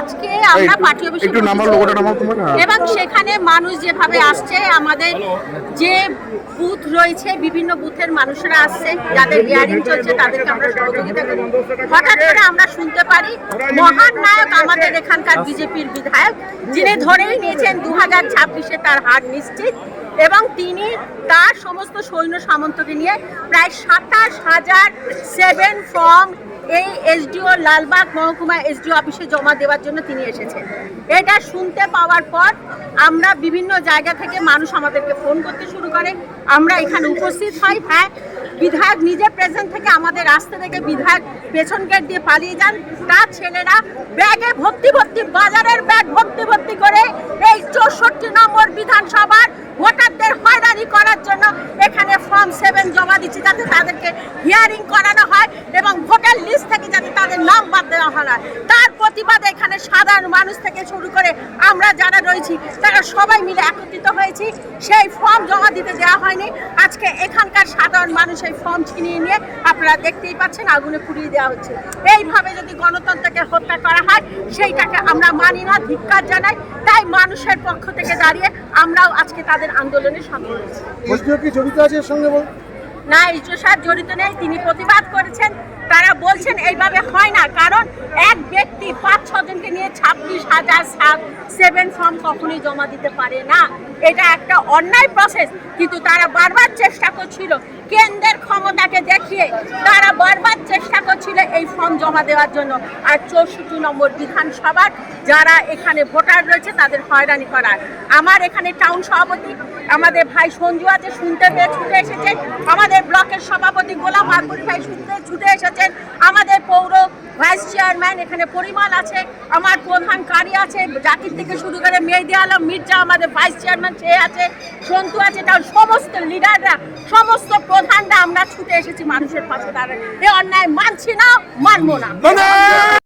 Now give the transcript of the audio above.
আজকে আমরা পার্টি অফিসে একটু নামার বসেছি। লোগোটা নামাও তোমার হ্যাঁ। এবং সেখানে মানুষ যেভাবে আসছে আমাদের যে বুথ রয়েছে বিভিন্ন বুথের মানুষরা আসছে যাদের হিয়ারিং চলছে তাদেরকে আমরা সহযোগিতা করি হঠাৎ করে আমরা শুনতে পারি মহান নায়ক আমাদের এখানকার বিজেপির বিধায়ক যিনি ধরেই নিয়েছেন দু হাজার ছাব্বিশে তার হার নিশ্চিত এবং তিনি তার সমস্ত সৈন্য সামন্তকে নিয়ে প্রায় সাতাশ হাজার সেভেন ফর্ম এই এসডিও লালবাগ মহকুমা এসডিও অফিসে জমা দেওয়ার জন্য তিনি এসেছেন। এটা শুনতে পাওয়ার পর আমরা বিভিন্ন জায়গা থেকে মানুষ আমাদেরকে ফোন করতে শুরু করে। আমরা এখানে উপস্থিত হই। হ্যাঁ বিধায়ক নিজে প্রেজেন্ট থেকে আমাদের রাস্তা থেকে বিধায়ক পেছন গেট দিয়ে পালিয়ে যান। তার ছেলেরা ব্যাগে ভর্তি ভর্তি, বাজারের ব্যাগ ভর্তি ভর্তি করে এই চৌষট্টি নম্বর বিধানসভার ভোটারদের হয়রানি করার জন্য এখানে ফর্ম সেভেন জমা দিচ্ছি, যাতে তাদেরকে হিয়ারিং করানো হয় এবং ভোটার লিস্ট থেকে যাতে তাদের নাম বাদ দেওয়া হয়। তার প্রতিবাদে এখানে সাধারণ মানুষ থেকে শুরু করে আমরা যারা রয়েছি, তারা সবাই মিলে একত্রিত হয়েছি। সেই ফর্ম জমা দিতে দেওয়া হয়নি। আজকে এখানকার সাধারণ মানুষ এই ফর্ম ছিনিয়ে নিয়ে আপনারা দেখতেই পাচ্ছেন, আগুনে পুড়িয়ে দেওয়া হচ্ছে। এইভাবে যদি গণতন্ত্রকে হত্যা করা হয়, সেইটাকে আমরা মানি না, ধিক্কার জানাই। তাই মানুষের পক্ষ থেকে দাঁড়িয়ে আমরাও আজকে তাদের আন্দোলনে কি জড়িত আছে এর সঙ্গে বল? না ইজু সাহেব জড়িত নেই, তিনি প্রতিবাদ করেছেন। তারা বলছেন এইভাবে হয় না, কারণ এক ব্যক্তি পাঁচ ছজনকে নিয়ে ছাব্বিশ হাজার সাত সেভেন ফর্ম কখনোই জমা দিতে পারে না। এটা একটা অন্যায় প্রসেস কিন্তু তারা বারবার চেষ্টা করছিল। কেন্দ্রের ক্ষমতাকে দেখিয়ে তারা বারবার করছিল এই ফর্ম জমা দেওয়ার জন্য। আর চৌষট্টি নম্বর বিধানসভার যারা এখানে ভোটার রয়েছে, তাদের হয়রানি করার। আমার এখানে টাউন সভাপতি, আমাদের ভাই সঞ্জু আছে, শুনতে পেয়ে ছুটে এসেছেন। আমাদের ব্লকের সভাপতি গোলাম মাকুরি ভাই শুনতে ছুটে এসেছেন। আমাদের পৌর ভাইস চেয়ারম্যান এখানে পরিমাণ আছে, আমার প্রধান কারি আছে জাতির থেকে শুরু করে মেহেদি আলম, মির্জা আমাদের ভাইস চেয়ারম্যান সে আছে। সন্তু আছে, তার সমস্ত লিডাররা সমস্ত প্রধানরা, আমরা ছুটে এসেছি মানুষের পাশে দাঁড়ায় এ অন্যায় মানছি না, মানবো না।